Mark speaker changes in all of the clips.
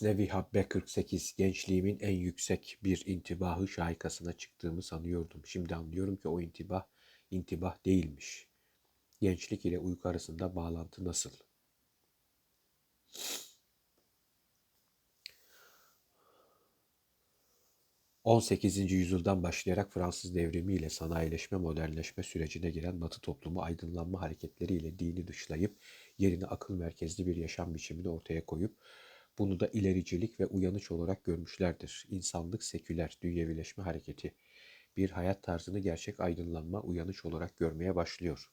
Speaker 1: Nevi Habbe 48 gençliğimin en yüksek bir intibahı şahikasına çıktığımı sanıyordum. Şimdi anlıyorum ki o intibah intibah değilmiş. Gençlik ile uyku arasında bağlantı nasıl? ...18. yüzyıldan başlayarak Fransız devrimi ile sanayileşme, modernleşme sürecine giren Batı toplumu aydınlanma hareketleriyle dini dışlayıp... ...yerine akıl merkezli bir yaşam biçimini ortaya koyup... ...bunu da ilericilik ve uyanış olarak görmüşlerdir. İnsanlık seküler, dünyevileşme hareketi... ...bir hayat tarzını gerçek aydınlanma, uyanış olarak görmeye başlıyor.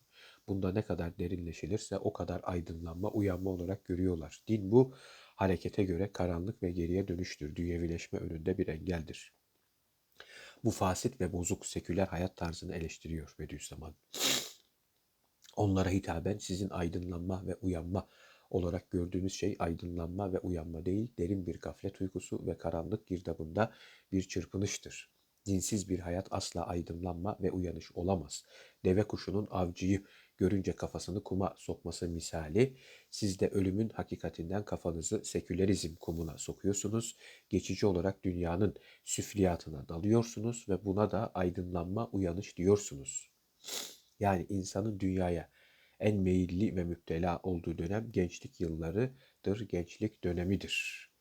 Speaker 1: Bunda ne kadar derinleşilirse o kadar aydınlanma, uyanma olarak görüyorlar. Din bu harekete göre karanlık ve geriye dönüştür. Dünyevileşme önünde bir engeldir. Bu fasit ve bozuk seküler hayat tarzını eleştiriyor Bediüzzaman. Onlara hitaben sizin aydınlanma ve uyanma olarak gördüğünüz şey aydınlanma ve uyanma değil, derin bir gaflet uykusu ve karanlık girdabında bir çırpınıştır. Dinsiz bir hayat asla aydınlanma ve uyanış olamaz. Deve kuşunun avcıyı görünce kafasını kuma sokması misali, siz de ölümün hakikatinden kafanızı sekülerizm kumuna sokuyorsunuz. Geçici olarak dünyanın süfliyatına dalıyorsunuz ve buna da aydınlanma, uyanış diyorsunuz. Yani insanın dünyaya en meyilli ve müptela olduğu dönem gençlik yıllarıdır, gençlik dönemidir.